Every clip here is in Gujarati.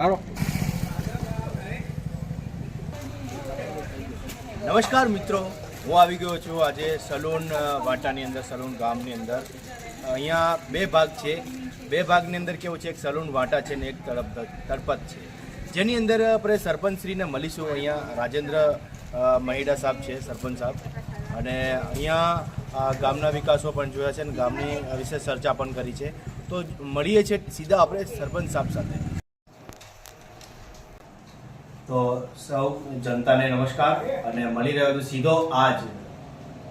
હાલો. નમસ્કાર મિત્રો. હું આવી ગયો છું આજે સલૂન વાંટાની અંદર, સલૂન ગામની અંદર. અહીંયા બે ભાગ છે. બે ભાગની અંદર કેવું છે? એક સલૂન વાટા છે ને એક તળપ તળપત છે. જેની અંદર આપણે સરપંચશ્રીને મળીશું અહીંયા. રાજેન્દ્ર મહિડા સાહેબ છે, સરપંચ સાહેબ. અને અહીંયા ગામના વિકાસો પણ જોયા છે અને ગામની વિશે ચર્ચા પણ કરી છે. તો મળીએ છીએ સીધા આપણે સરપંચ સાહેબ સાથે. તો સૌ જનતાને નમસ્કાર અને મળી રહ્યો છું સીધો આજ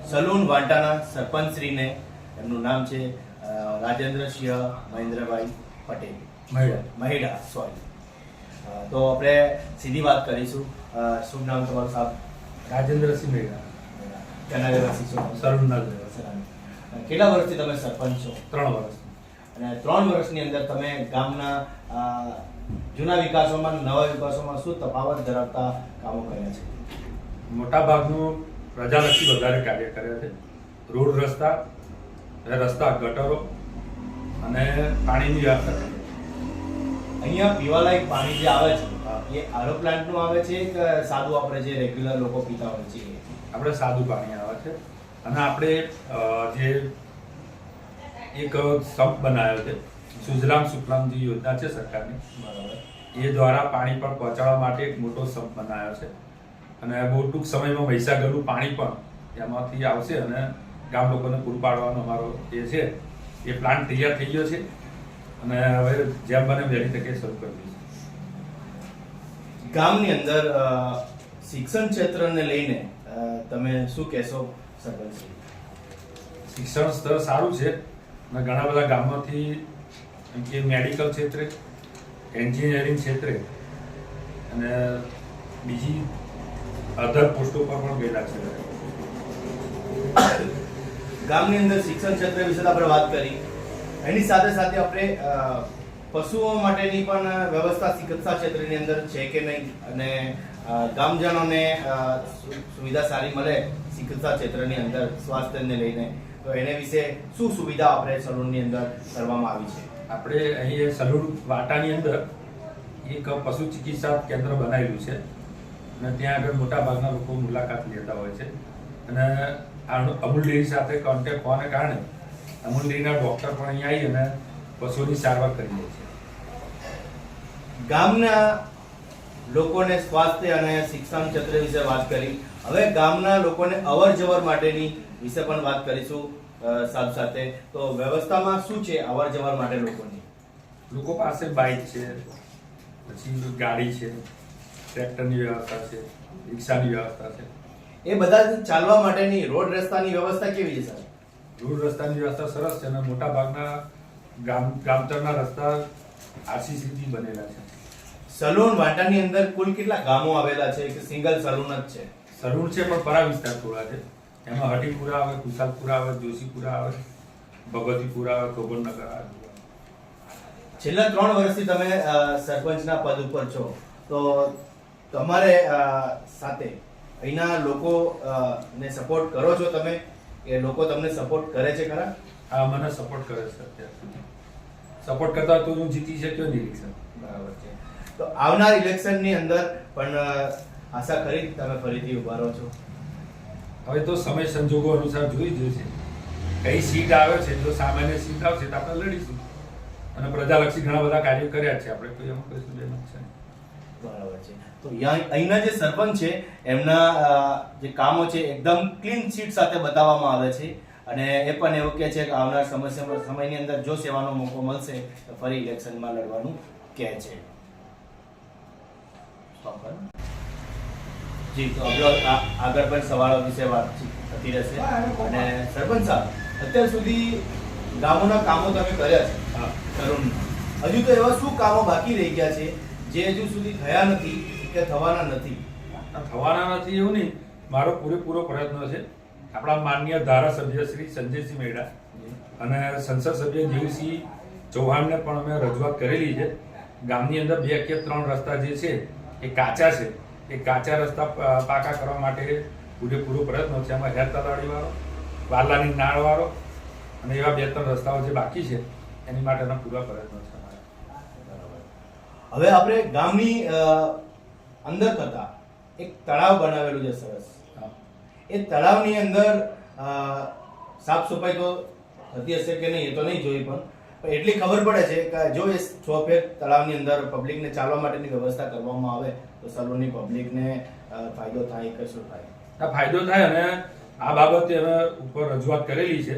સલૂન વાંટાના સરપંચશ્રીને. એમનું નામ છે રાજેન્દ્ર રાજેન્દ્રસિંહ મહેન્દ્રભાઈ પટેલ. મહિડા. મહિડા સોરી તો આપણે સીધી વાત કરીશું. શું શુભ નામ તમારું સાહેબ? રાજેન્દ્રસિંહ મહેડા. તેના રહેવાસી છો? નામ? રહેવાસી. કેટલા વર્ષથી તમે સરપંચ છો? ત્રણ વર્ષ અને ત્રણ વર્ષની અંદર તમે ગામના જૂના વિકાસોમાં નવા વિકાસોમાં શું તફાવત ધરાવતા કામો કર્યા છે? મોટા ભાગનું પ્રજાલક્ષી વધારે કાર્ય કર્યા છે. રોડ રસ્તા રસ્તા ગટરો અને પાણીની વ્યવસ્થા. અહીંયા પીવાલાયક પાણી જે આવે છે એ આરો પ્લાન્ટનું આવે છે કે સાદું આપણે જે રેગ્યુલર લોકો પીતા હોય છે? આપણે સાદું પાણી આવે છે. અને આપણે જે એક સંપ બનાવ્યો છે સુજલામ સુફલામ જે યોજના છે સરકારની. બરાબર. એ દ્વારા પાણી પણ પહોંચાડવા માટે એક મોટો સંપ બનાવ્યો છે. અને બહુ ટૂંક સમયમાં મહીસાગરનું પાણી પણ એમાંથી આવશે અને ગામ લોકોને પૂરું પાડવાનો અમારો એ છે. એ પ્લાન્ટ તૈયાર થઈ ગયો છે. અને હવે જેમ બને વહેલી તકે શરૂ કરી દઈશું. ગામની અંદર શિક્ષણ ક્ષેત્રને લઈને તમે શું કહેશો સરપંચ શિક્ષણ સ્તર સારું છે. અને ઘણા બધા ગામમાંથી કે મેડિકલ ક્ષેત્રે એન્જિનિયરિંગ ક્ષેત્રે અને બીજી અધર પોસ્ટો પર પણ ગયેલા છે. ગામની અંદર શિક્ષણ ક્ષેત્ર વિશે આપણે વાત કરી. એની સાથે સાથે આપણે પશુઓ માટેની પણ વ્યવસ્થા ચિકિત્સા ક્ષેત્રની અંદર છે કે નહીં? અને ગામજનોને સુવિધા સારી મળે ચિકિત્સા ક્ષેત્રની અંદર, સ્વાસ્થ્યને લઈને. તો એને વિશે શું સુવિધા આપણે સલૂનની અંદર કરવામાં આવી છે? આપણે અહીં સલુડ વાટાની અંદર એક પશુ ચિકિત્સા કેન્દ્ર બનાવેલું છે. અને ત્યાં આગળ મોટા ભાગના લોકો મુલાકાત લેતા હોય છે. અને અમૂલ ડેરી સાથે કોન્ટેક્ટ હોવાને કારણે અમૂલ ડેરીના ડૉક્ટર પણ અહીં આવી અને પશુઓની સારવાર કરી લે છે. ગામના લોકોને સ્વાસ્થ્ય અને શિક્ષણ ક્ષેત્ર વિશે વાત કરી. હવે ગામના લોકોને અવર જવર માટેની વિશે પણ વાત કરીશું. સાહેબ સાથે તો વ્યવસ્થામાં શું છે અવર જવર માટે લોકોની? લોકો પાસે બાઇક છે પછી ગાડી છે ટ્રેક્ટરની વ્યવસ્થા છે રિક્ષાની વ્યવસ્થા છે. એ બધા ચાલવા માટેની રોડ રસ્તાની વ્યવસ્થા કેવી છે સર રોડ રસ્તાની વ્યવસ્થા સરસ છે અને મોટા ભાગના ગામ ગામતરના રસ્તા આરસીસીથી બનેલા છે. સલૂન વાટાની અંદર કુલ કેટલા ગામો આવેલા છે? કે સિંગલ સલૂન જ છે? સલૂન છે પણ પરા વિસ્તાર થોડા છે. એમાં હટીપુરા આવે કુશાલપુરા આવે જોશીપુરા આવે ભગવતીપુરા આવે ગોબરનગર આવે. છેલ્લા ત્રણ વર્ષથી તમે સરપંચના પદ ઉપર છો. તો તમારે સાથે અહીંના લોકો ને સપોર્ટ કરો છો તમે? કે લોકો તમને સપોર્ટ કરે છે ખરા? આ મને સપોર્ટ કરે છે અત્યાર સુધી. સપોર્ટ કરતા તો હું જીતી શક્યો નહીં ઇલેક્શન બરાબર છે. તો આવનાર ઇલેક્શનની અંદર પણ આશા કરી તમે ફરીથી ઊભા રહો છો. હવે તો સમય સંજોગો અનુસાર જોઈ જ છે કઈ સીટ આવે છે, જો સામાન્ય સીટ આવશે તો આપણે લડીશું. અને પ્રજાલક્ષી ઘણા બધા કાર્યો કર્યા છે. આપણે કોઈ એમાં કહીશું બે છે બરાબર છે. તો અહીંના જે સરપંચ છે, એમના જે કામો છે, એકદમ ક્લીન સીટ સાથે બતાવવામાં આવે છે. અને એ પણ એવું કહે છે કે આવનાર સમસ્યા સમયની અંદર જો સેવાનો મોકો મળશે, તો ફરી ઇલેક્શનમાં લડવાનું કહે છે. કરો. જી તો આપણે આગળ પણ સવાળો વિશે વાતચીત થતી રહેશે. અને સરપંચ સાહેબ અત્યાર સુધી ગામોના કામો તમે કર્યા છે? હા. તરુણના. હજુ તો એવા શું કામો બાકી રહી ગયા છે જે હજુ સુધી થયા નથી કે થવાના નથી? થવાના નથી એવું નહીં. મારો પૂરેપૂરો પ્રયત્ન છે. આપણા માનનીય ધારાસભ્ય શ્રી સંજયસિંહ મેડા અને સંસદ સભ્ય જીવસિંહ ચૌહાણને પણ અમે રજૂઆત કરેલી છે. ગામની અંદર બે કે ત્રણ રસ્તા જે છે એ કાચા છે. એ કાચા રસ્તા પાકા કરવા માટે પૂરેપૂરો પ્રયત્ન છે. એમાં હેર તલાડી વાળો વાલાની નાળવાળો અને એવા બે ત્રણ રસ્તાઓ જે બાકી છે એની માટેના પૂરા પ્રયત્નો છે અમારા. બરાબર. હવે આપણે ગામની અંદર કરતા એક તળાવ બનાવેલું છે સરસ. એ તળાવની અંદર સાફ સફાઈ તો થતી હશે કે નહીં એ તો નહીં જોઈ પણ પણ એટલી ખબર પડે છે કે જો એ છ ફેર તળાવની અંદર પબ્લિકને ચાલવા માટેની વ્યવસ્થા કરવામાં આવે તો સલૂનની પબ્લિકને ફાયદો થાય કે શું થાય? આ ફાયદો થાય અને આ બાબતે અમે ઉપર રજૂઆત કરેલી છે.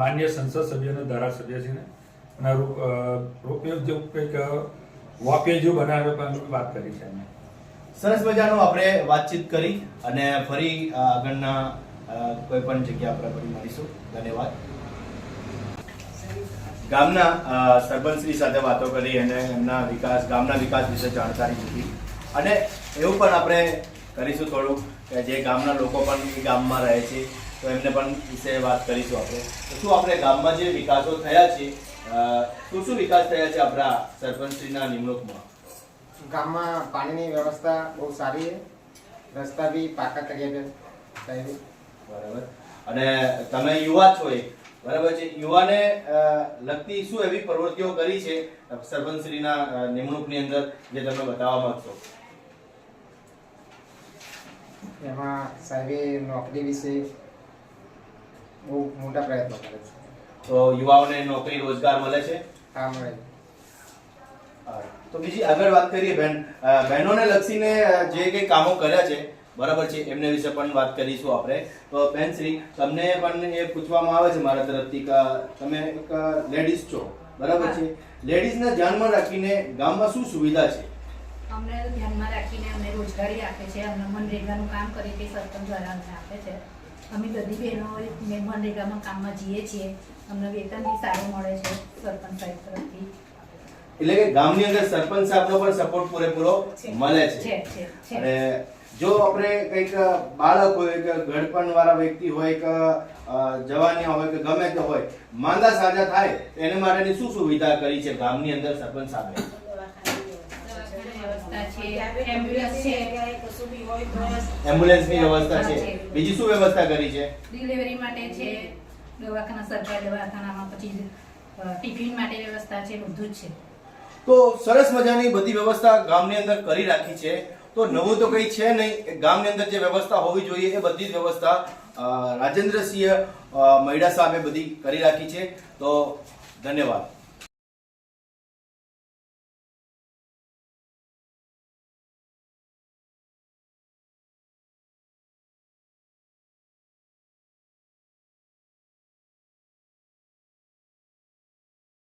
માન્ય સંસદ સભ્ય અને ધારાસભ્યશ્રીને અને રોપવે જેવું કંઈક વોકવે જેવું બનાવે પણ વાત કરી છે અમે સરસ મજાનું આપણે વાતચીત કરી અને ફરી આગળના કોઈ પણ જગ્યા આપણે ફરી મળીશું. ધન્યવાદ. ગામના સરપંચશ્રી સાથે વાતો કરી અને એમના વિકાસ ગામના વિકાસ વિશે જાણકારી લીધી. અને એવું પણ આપણે કરીશું થોડું કે જે ગામના લોકો પણ એ ગામમાં રહે છે તો એમને પણ વિશે વાત કરીશું આપણે. તો શું આપણે ગામમાં જે વિકાસો થયા છે શું શું વિકાસ થયા છે આપણા સરપંચશ્રીના નિમણૂકમાં? ગામમાં પાણીની વ્યવસ્થા બહુ સારી છે. રસ્તા બી પાકા કર્યા છે બરાબર. અને તમે યુવા છો એક બરાબર છે. યુવાને લગતી શું એવી પ્રવૃત્તિઓ કરી છે સરપંચશ્રીના નિમણૂકની અંદર જે તમે બતાવવા માંગશો? એમાં સાહેબે નોકરી વિશે બહુ મોટા પ્રયત્નો કરે છે. તો યુવાઓને નોકરી રોજગાર મળે છે? હા મળે. તો બીજી આગળ વાત કરીએ બેન. બહેનોને લક્ષીને જે કંઈ કામો કર્યા છે બરાબર છે એમને વિશે પણ વાત કરીશું આપણે. તો બેન શ્રી તમને પણ એ પૂછવામાં આવે છે મારા તરફથી કે તમે એક લેડીઝ છો બરાબર છે? લેડીઝને ધ્યાનમાં રાખીને ગામમાં શું સુવિધા છે? અમને ધ્યાનમાં રાખીને અમને રોજગારી આપે છે અમને મનરેગાનું કામ કરી તે સરપંચ દ્વારા અમને આપે છે. અમે બધી બહેનો મનરેગામાં કામમાં જઈએ છીએ. અમને વેતન બી સારું મળે છે સરપંચ સાહેબ તરફથી. એટલે કે ગામની અંદર સરપંચ સાહેબનો પણ સપોર્ટ પૂરેપૂરો મળે છે. અને જો આપણે કંઈક બાળક હોય કે ગળપણ વાળા વ્યક્તિ હોય કે જવાની હોય કે ગમે તે હોય માંદા સાજા થાય એને માટેની શું સુવિધા કરી છે ગામની અંદર સરપંચ સાહેબે? વ્યવસ્થા છે એમ્બ્યુલન્સ છે. એમ્બ્યુલન્સની વ્યવસ્થા છે. બીજી શું વ્યવસ્થા કરી છે? ડિલિવરી માટે છે દવાખાના સરકારી દવાખાનામાં પછી ટિફિન માટે વ્યવસ્થા છે બધું જ છે. તો સરસ મજાની બધી વ્યવસ્થા ગામની અંદર કરી રાખી છે. તો નવું તો કંઈ છે નહીં. ગામની અંદર જે વ્યવસ્થા હોવી જોઈએ એ બધી જ વ્યવસ્થા રાજેન્દ્રસિંહ અ, મૈડા સાહેબે બધી કરી રાખી છે. તો ધન્યવાદ.